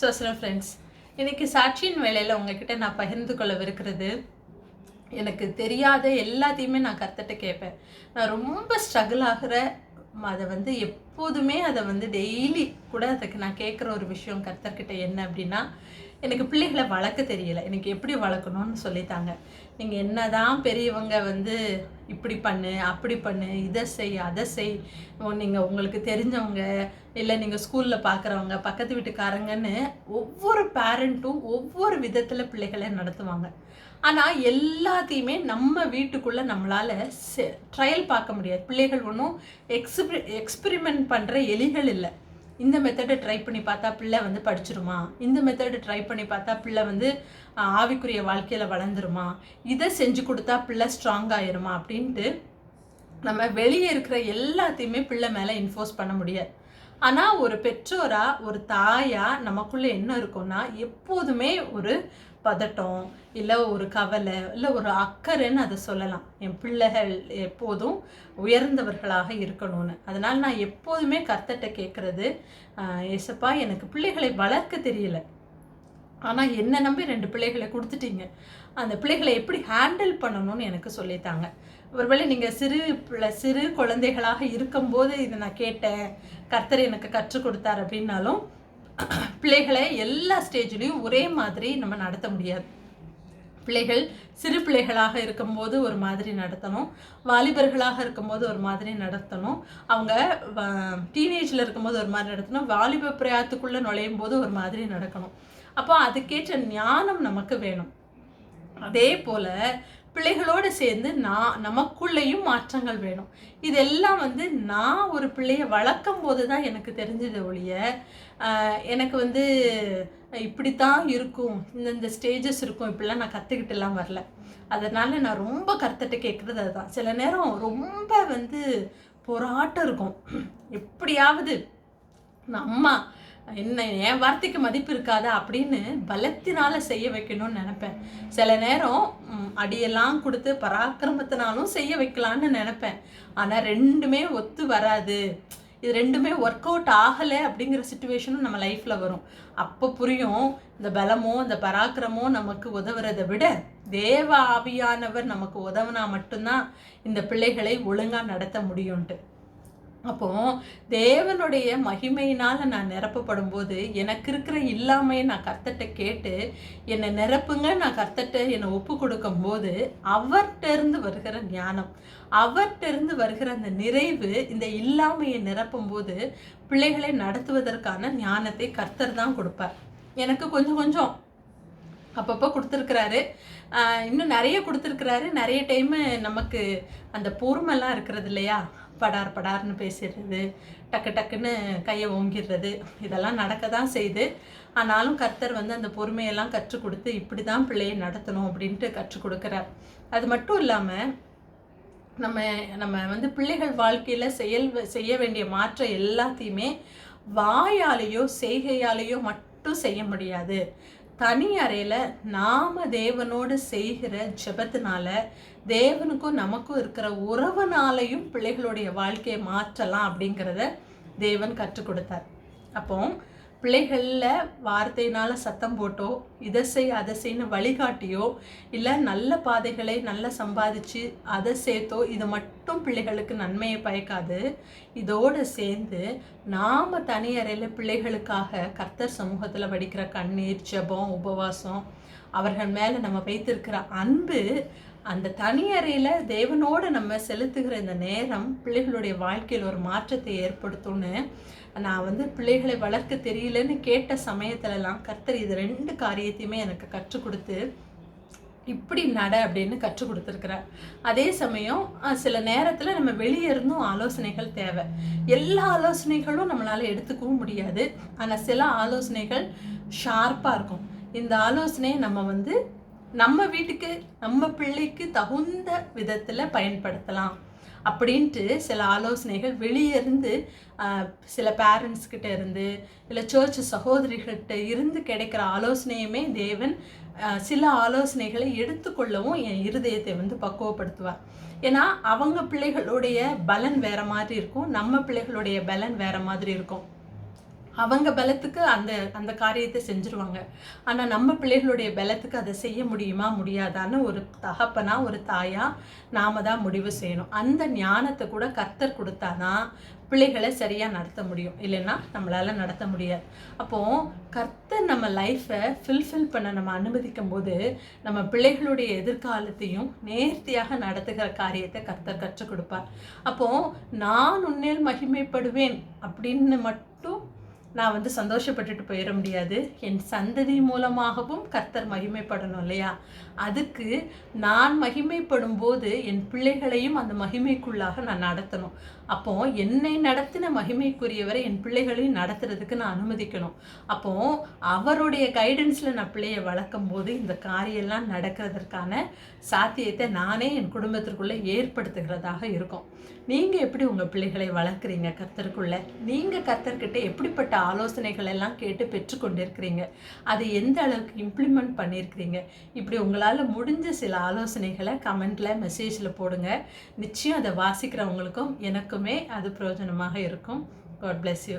So friends இன்னைக்கு சாட்சியின் வேலையில் உங்ககிட்ட நான் பகிர்ந்து கொள்ளவிருக்கிறது எனக்கு தெரியாத எல்லாத்தையுமே நான் கற்றுட்டு கேட்பேன். நான் ரொம்ப ஸ்ட்ரகிள் ஆகிற அதை வந்து எப் எப்போதுமே அதை வந்து டெய்லி கூட அதுக்கு நான் கேட்குற ஒரு விஷயம் கர்த்தர்கிட்ட என்ன அப்படின்னா எனக்கு பிள்ளைகளை வளர்க்க தெரியலை. எனக்கு எப்படி வளர்க்கணும்னு சொல்லித்தாங்க. நீங்கள் என்ன தான் பெரியவங்க வந்து இப்படி பண்ணு அப்படி பண்ணு இதை செய் அதை செய். நீங்கள் உங்களுக்கு தெரிஞ்சவங்க இல்லை நீங்கள் ஸ்கூலில் பார்க்குறவங்க பக்கத்து வீட்டுக்காரங்கன்னு ஒவ்வொரு பேரண்ட்டும் ஒவ்வொரு விதத்தில் பிள்ளைகளை நடத்துவாங்க. ஆனால் எல்லாத்தையுமே நம்ம வீட்டுக்குள்ளே நம்மளால் ட்ரையல் பார்க்க முடியாது. பிள்ளைகள் ஒன்றும் எக்ஸ்பிரி எக்ஸ்பிரிமெண்ட் பண்ணுற எலிகள் இல்லை. இந்த மெத்தடை ட்ரை பண்ணி பார்த்தா பிள்ளை வந்து படிச்சிருமா? இந்த மெத்தடை ட்ரை பண்ணி பார்த்தா பிள்ளை வந்து ஆவிக்குரிய வாழ்க்கையில் வளர்ந்துருமா? இதை செஞ்சு கொடுத்தா பிள்ளை ஸ்ட்ராங் ஆயிருமா? அப்படின்ட்டு நம்ம வெளியே இருக்கிற எல்லாத்தையுமே பிள்ளை மேலே இன்ஃபோர்ஸ் பண்ண முடியாது. ஆனால் ஒரு பெற்றோராக ஒரு தாயாக நமக்குள்ளே என்ன இருக்கும்னா எப்போதுமே ஒரு பதட்டம் இல்லை ஒரு கவலை இல்லை ஒரு அக்கறைன்னு அதை சொல்லலாம். என் பிள்ளைகள் எப்போதும் உயர்ந்தவர்களாக இருக்கணும்னு. அதனால் நான் எப்போதுமே கர்த்தட்ட கேட்குறது ஏசப்பா எனக்கு பிள்ளைகளை வளர்க்க தெரியல. ஆனால் என்ன நம்பி ரெண்டு பிள்ளைகளை கொடுத்துட்டீங்க. அந்த பிள்ளைகளை எப்படி ஹேண்டில் பண்ணணும்னு எனக்கு சொல்லித்தாங்க. ஒருவேளை நீங்கள் சிறு பிள்ளை சிறு குழந்தைகளாக இருக்கும்போது இதை நான் கேட்டேன். கர்த்தர் எனக்கு கற்றுக் கொடுத்தார் அப்படின்னாலும் பிள்ளைகளை எல்லா ஸ்டேஜ்லேயும் ஒரே மாதிரி நம்ம நடத்த முடியாது. பிள்ளைகள் சிறு பிள்ளைகளாக இருக்கும்போது ஒரு மாதிரி நடத்தணும். வாலிபர்களாக இருக்கும்போது ஒரு மாதிரி நடத்தணும். அவங்க டீனேஜில் இருக்கும்போது ஒரு மாதிரி நடத்தணும். வாலிப பிரயாத்துக்குள்ளே நுழையும் போது ஒரு மாதிரி நடக்கணும். அப்போ அதுக்கேற்ற ஞானம் நமக்கு வேணும். அதே போல் பிள்ளைகளோடு சேர்ந்து நான் நமக்குள்ளேயும் மாற்றங்கள் வேணும். இதெல்லாம் வந்து நான் ஒரு பிள்ளைய வளர்க்கும் போது தான் எனக்கு தெரிஞ்சது ஒழிய எனக்கு வந்து இப்படித்தான் இருக்கும். இந்தந்த ஸ்டேஜஸ் இருக்கும். இப்படிலாம் நான் கற்றுக்கிட்டுலாம் வரல. அதனால் நான் ரொம்ப கருத்துட்டு கேட்குறது அதுதான். சில நேரம் ரொம்ப வந்து போராட்டம் இருக்கும். எப்படியாவது நம்ம அம்மா என்ன என் வார்த்தைக்கு மதிப்பு இருக்காதா அப்படின்னு பலத்தினால செய்ய வைக்கணும்னு நினப்பேன். சில நேரம் அடியெல்லாம் கொடுத்து பராக்கிரமத்தினாலும் செய்ய வைக்கலான்னு நினப்பேன். ஆனால் ரெண்டுமே ஒத்து வராது. இது ரெண்டுமே ஒர்க் அவுட் ஆகலை அப்படிங்கிற சுச்சுவேஷனும் நம்ம லைஃப்பில் வரும். அப்போ புரியும் இந்த பலமோ இந்த பராக்கிரமோ நமக்கு உதவுறதை விட தேவ ஆவியானவர் நமக்கு உதவுனா மட்டும்தான் இந்த பிள்ளைகளை ஒழுங்காக நடத்த முடியும்ன்ட்டு. அப்போ தேவனுடைய மகிமையினால் நான் நிரப்பப்படும் போது எனக்கு இருக்கிற இல்லாமையை நான் கர்த்தட்ட கேட்டு என்னை நிரப்புங்க நான் கர்த்தட்ட என்னை ஒப்பு கொடுக்கும் போது அவர்கிட்ட இருந்து வருகிற ஞானம் அவர்கிட்ட இருந்து வருகிற அந்த நிறைவு இந்த இல்லாமையை நிரப்பும் போது பிள்ளைகளை நடத்துவதற்கான ஞானத்தை கர்த்தர் தான் கொடுப்பார். எனக்கு கொஞ்சம் கொஞ்சம் அப்பப்போ கொடுத்துருக்குறாரு. இன்னும் நிறைய கொடுத்துருக்குறாரு. நிறைய டைமு நமக்கு அந்த பொறுமைலாம் இருக்கிறது இல்லையா? படார் படார்னு பேசிடுறது டக்கு டக்குன்னு கையை ஓங்கிடுறது இதெல்லாம் நடக்க தான் செய்யுது. ஆனாலும் கர்த்தர் வந்து அந்த பொறுமையெல்லாம் கற்றுக் கொடுத்து இப்படி தான் பிள்ளையை நடத்தணும் அப்படின்ட்டு கற்றுக் கொடுக்குறார். அது மட்டும் இல்லாமல் நம்ம நம்ம வந்து பிள்ளைகள் வாழ்க்கையில் செயல் செய்ய வேண்டிய மாற்றம் எல்லாத்தையுமே வாயாலேயோ செய்கையாலேயோ மட்டும் செய்ய முடியாது. தனி அறையில் நாம தேவனோடு செய்கிற ஜபத்தினால தேவனுக்கும் நமக்கும் இருக்கிற உறவுனாலையும் பிள்ளைகளுடைய வாழ்க்கையை மாற்றலாம் அப்படிங்கிறத தேவன் கற்றுக் கொடுத்தார். அப்போ பிள்ளைகளில் வார்த்தையினால் சத்தம் போட்டோ இதை செய் அதை செய்யு வழிகாட்டியோ இல்லை நல்ல பாதைகளை நல்லா சம்பாதிச்சு அதை சேர்த்தோ இது மட்டும் பிள்ளைகளுக்கு நன்மையை பயக்காது. இதோடு சேர்ந்து நாம் தனியறையில் பிள்ளைகளுக்காக கர்த்தர் சமூகத்தில் வடிக்கிற கண்ணீர் ஜெபம் உபவாசம் அவர்கள் மேலே நம்ம வைத்திருக்கிற அன்பு அந்த தனி அறையில் தேவனோடு நம்ம செலுத்துகிற இந்த நேரம் பிள்ளைகளுடைய வாழ்க்கையில் ஒரு மாற்றத்தை ஏற்படுத்தும்னு நான் வந்து பிள்ளைகளை வளர்க்க தெரியலன்னு கேட்ட சமயத்துலலாம் கர்த்தர் இது ரெண்டு காரியத்தையுமே எனக்கு கற்றுக் கொடுத்து இப்படி நட அப்படின்னு கற்றுக் கொடுத்துருக்குறார். அதே சமயம் சில நேரத்தில் நம்ம வெளியே இருந்தும் ஆலோசனைகள் தேவை. எல்லா ஆலோசனைகளும் நம்மளால் எடுத்துக்கவும் முடியாது. ஆனால் சில ஆலோசனைகள் ஷார்ப்பாக இருக்கும். இந்த ஆலோசனையை நம்ம வந்து நம்ம வீட்டுக்கு நம்ம பிள்ளைக்கு தகுந்த விதத்தில் பயன்படுத்தலாம் அப்படின்ட்டு சில ஆலோசனைகள் வெளியே இருந்து சில பேரண்ட்ஸ்கிட்ட இருந்து இல்லை சர்ச் சகோதரிகள்கிட்ட இருந்து கிடைக்கிற ஆலோசனையுமே தேவன் சில ஆலோசனைகளை எடுத்துக்கொள்ளவும் என் இருதயத்தை வந்து பக்குவப்படுத்துவார். ஏன்னா அவங்க பிள்ளைகளுடைய பலன் வேற மாதிரி இருக்கும் நம்ம பிள்ளைகளுடைய பலன் வேற மாதிரி இருக்கும். அவங்க பலத்துக்கு அந்த அந்த காரியத்தை செஞ்சுருவாங்க. ஆனால் நம்ம பிள்ளைகளுடைய பலத்துக்கு அதை செய்ய முடியுமா முடியாதான்னு ஒரு தகப்பனா ஒரு தாயா நாம தான் முடிவு செய்யணும். அந்த ஞானத்தை கூட கர்த்தர் கொடுத்தாதான் பிள்ளைகளை சரியாக நடத்த முடியும். இல்லைன்னா நம்மளால் நடத்த முடியாது. அப்போது கர்த்தர் நம்ம லைஃப்பை ஃபில்ஃபில் பண்ண நம்ம அனுமதிக்கும் போது நம்ம பிள்ளைகளுடைய எதிர்காலத்தையும் நேர்த்தியாக நடத்துகிற காரியத்தை கர்த்தர் கற்றுக் கொடுப்பார். அப்போது நான் உன்னேல் மகிமைப்படுவேன் அப்படின்னு மட்டும் நான் வந்து சந்தோஷப்பட்டுட்டு போயிட முடியாது. என் சந்ததி மூலமாகவும் கர்த்தர் மகிமைப்படணும் இல்லையா? அதுக்கு நான் மகிமைப்படும் போது என் பிள்ளைகளையும் அந்த மகிமைக்குள்ளாக நான் நடத்தணும். அப்போ என்னை நடத்தின மகிமைக்குரியவரை என் பிள்ளைகளையும் நடத்துறதுக்கு நான் அனுமதிக்கணும். அப்போ அவருடைய கைடன்ஸில் நான் பிள்ளையை வளர்க்கும் போது இந்த காரியெல்லாம் நடக்கிறதற்கான சாத்தியத்தை நானே என் குடும்பத்திற்குள்ளே ஏற்படுத்துகிறதாக இருக்கும். நீங்கள் எப்படி உங்கள் பிள்ளைகளை வளர்க்குறீங்க கர்த்தருக்குள்ள? நீங்கள் கர்த்தர்கிட்ட எப்படிப்பட்ட ஆலோசனைகள் எல்லாம் கேட்டு பெற்றுக்கொண்டிருக்கிறீங்க. அதை எந்த அளவுக்கு இம்ப்ளிமெண்ட் பண்ணியிருக்கிறீங்க? இப்படி உங்களால் முடிஞ்ச சில ஆலோசனைகளை கமெண்ட்டில் மெசேஜில் போடுங்க. நிச்சயம் அதை வாசிக்கிறவங்களுக்கும் எனக்குமே அது பிரயோஜனமாக இருக்கும். God bless you